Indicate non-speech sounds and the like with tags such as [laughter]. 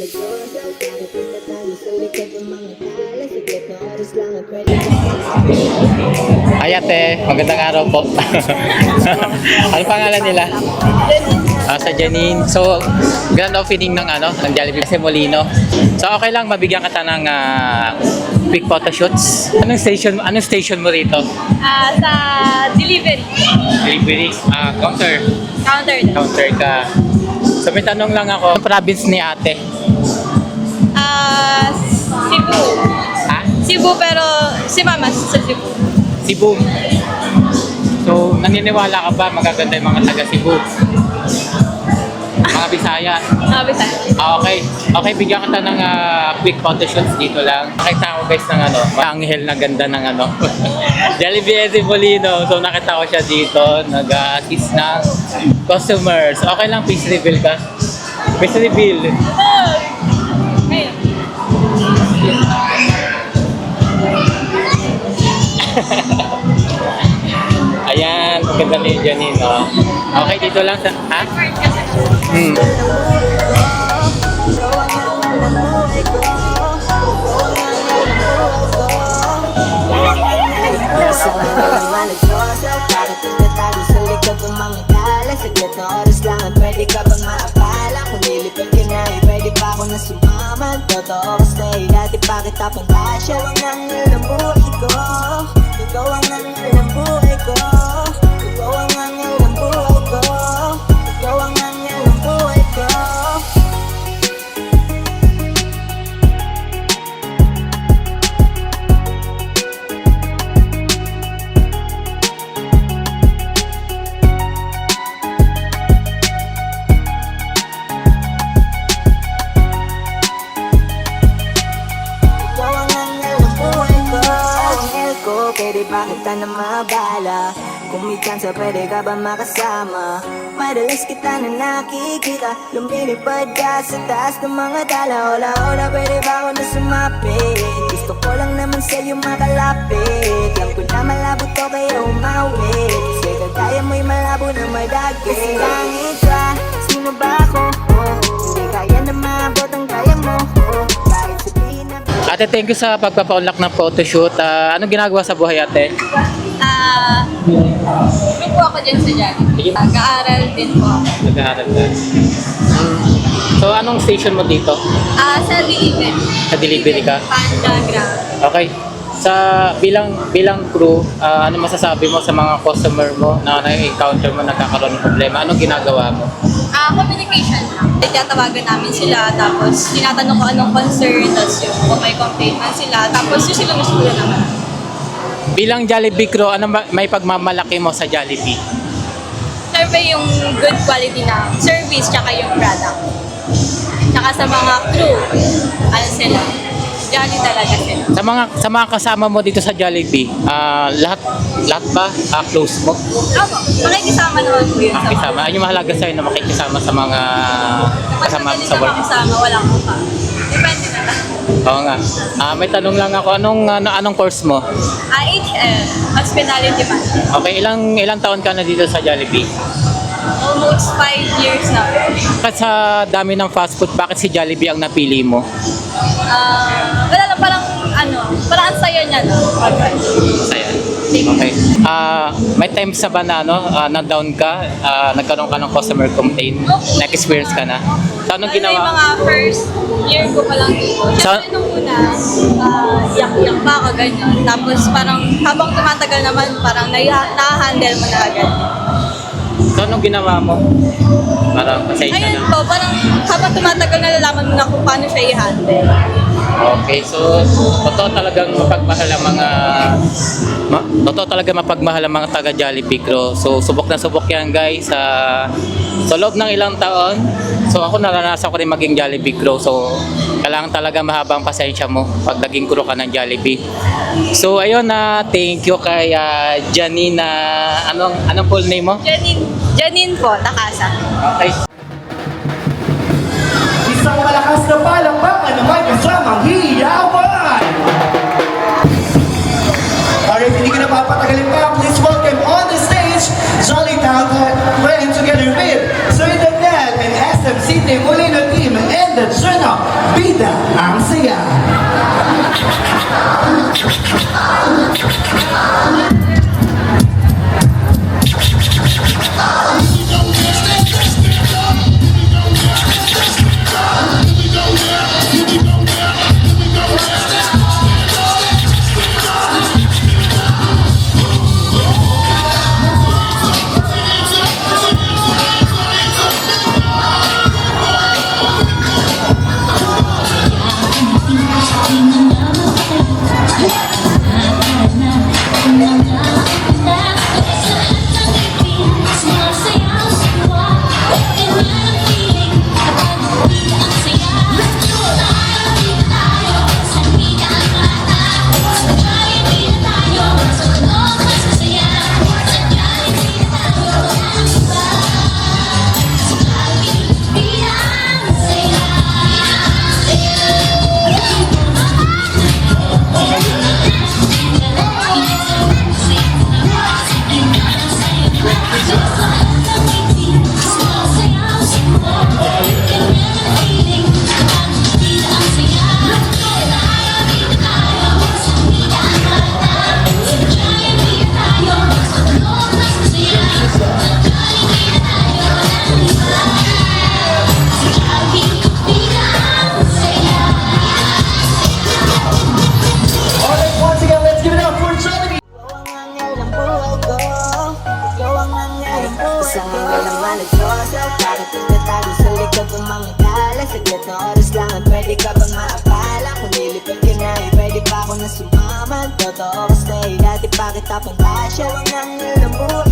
maligoso Karating na tayo sa likod ng mga tala Saglit na oras lang ang pwede Ay ate, magandang araw po. [laughs] ano pangalan nila? Ah, sa Janine. So, grand opening ng ano, ng Jollibee sa Molino. So, okay lang mabigyan kita ng ah, quick photo shoots. Anong station, anong station mo rito? Ah, sa delivery. Delivery, ah, counter. Counter. Counter ka. So, may tanong lang ako. Anong province ni ate? Ah, Cebu. Ha? Cebu pero si Mama sa Cebu. Cebu. So, naniniwala ka ba magaganda yung mga taga Cebu? Mga Bisaya. Sabi sa Ah, okay. Okay, bigyan kita ng ah, quick photo shots dito lang. Nakita ko guys ng ano, anghel na ganda ng ano. [laughs] Jollibee Eddie Molino. So nakita ko siya dito, nag-assist ng customers. Okay lang, please reveal ka. Please reveal. Ayun. [laughs] Ayan, ang ganda ni Janine. Oh. Okay, dito lang sa... Ha? Hmm. Saglit na oras lang ang pwede ka bang maabala Kung nilipid ka na eh pwede pa ako na sumama Totoo basta eh dati pa kita ang ng buhay ko Ikaw ang ng buhay ko Ikaw ang ng buhay kita na mabala? Kung may chance, pwede ka ba makasama? Madalas kita na nakikita Lumilipad ka sa taas ng mga tala Hola, hola, pwede ba ako na sumapit? Gusto ko lang naman sa'yo makalapit Alam ko na malabo to kaya umawit Kasi kagaya mo'y malabo na madagit Kasi langit ka, sino ba Ate, thank you sa pagpapaunlak ng photoshoot. Ah, anong ginagawa sa buhay ate? Ah, grupo ako dyan sa. Jollibee. Nag-aaral din po ako. Nag-aaral ka. So, anong station mo dito? Ah, sa delivery. Sa delivery ka? Panda. Okay. Sa bilang bilang crew, ah, ano masasabi mo sa mga customer mo na na-encounter mo nagkakaroon ng problema? Anong ginagawa mo? Ah, communication lang. Tatawagan namin sila, tapos tinatanong ko anong concern, tapos yung kung may complaint man sila, tapos yung sila mismo na naman. Bilang Jollibee crew, ano ba- may pagmamalaki mo sa Jollibee? Siyempre yung good quality na service, tsaka yung product. Tsaka sa mga crew, ano sila, jolly talaga sila. Sa mga sa mga kasama mo dito sa Jollibee, ah, lahat lahat ba ah, close mo? Opo, makikisama naman po yun sa mga. Makisama. Ano yung mahalaga sa'yo na makikisama sa mga kasama madali sa ka work? makisama, walang mukha. Depende na lang. Oo nga. Ah, may tanong lang ako, anong ano, anong course mo? Ah, HL, Hospitality Management. Okay, ilang ilang taon ka na dito sa Jollibee? Almost 5 years na. Bakit sa dami ng fast food, bakit si Jollibee ang napili mo? Ah, wala lang, parang ano, parang ang saya niya, no? Saya. Okay. Ah, may times sa ba na ano, ah, na down ka, ah, nagkaroon ka ng customer complaint, na-experience ka na? So, anong na yung ginawa? mga first year ko pa lang dito. Sa- Siyempre nung una, ah, yak-yak pa ako ganyan. Tapos parang habang tumatagal naman, parang na-handle mo na agad. So, anong ginawa mo? Para pasensya Ayun na. po, parang habang tumatagal nalalaman mo na kung paano siya i-handle. Okay, so totoo talagang mapagmahal ang mga ma, totoo talaga mapagmahal ang mga taga Jollibee crew. So subok na subok yan guys sa sa loob ng ilang taon. So ako naranasan ko rin maging Jollibee crew. So kailangan talaga mahabang pasensya mo pag naging crew ka ng Jollibee. So ayun na thank you kay uh, Janina anong anong full name mo? Janine, Janine po, Takasa. Okay. Isang malakas na palakpakan extended sueno, bida ang saya. Bakit ako ba siya ang nangilabuan?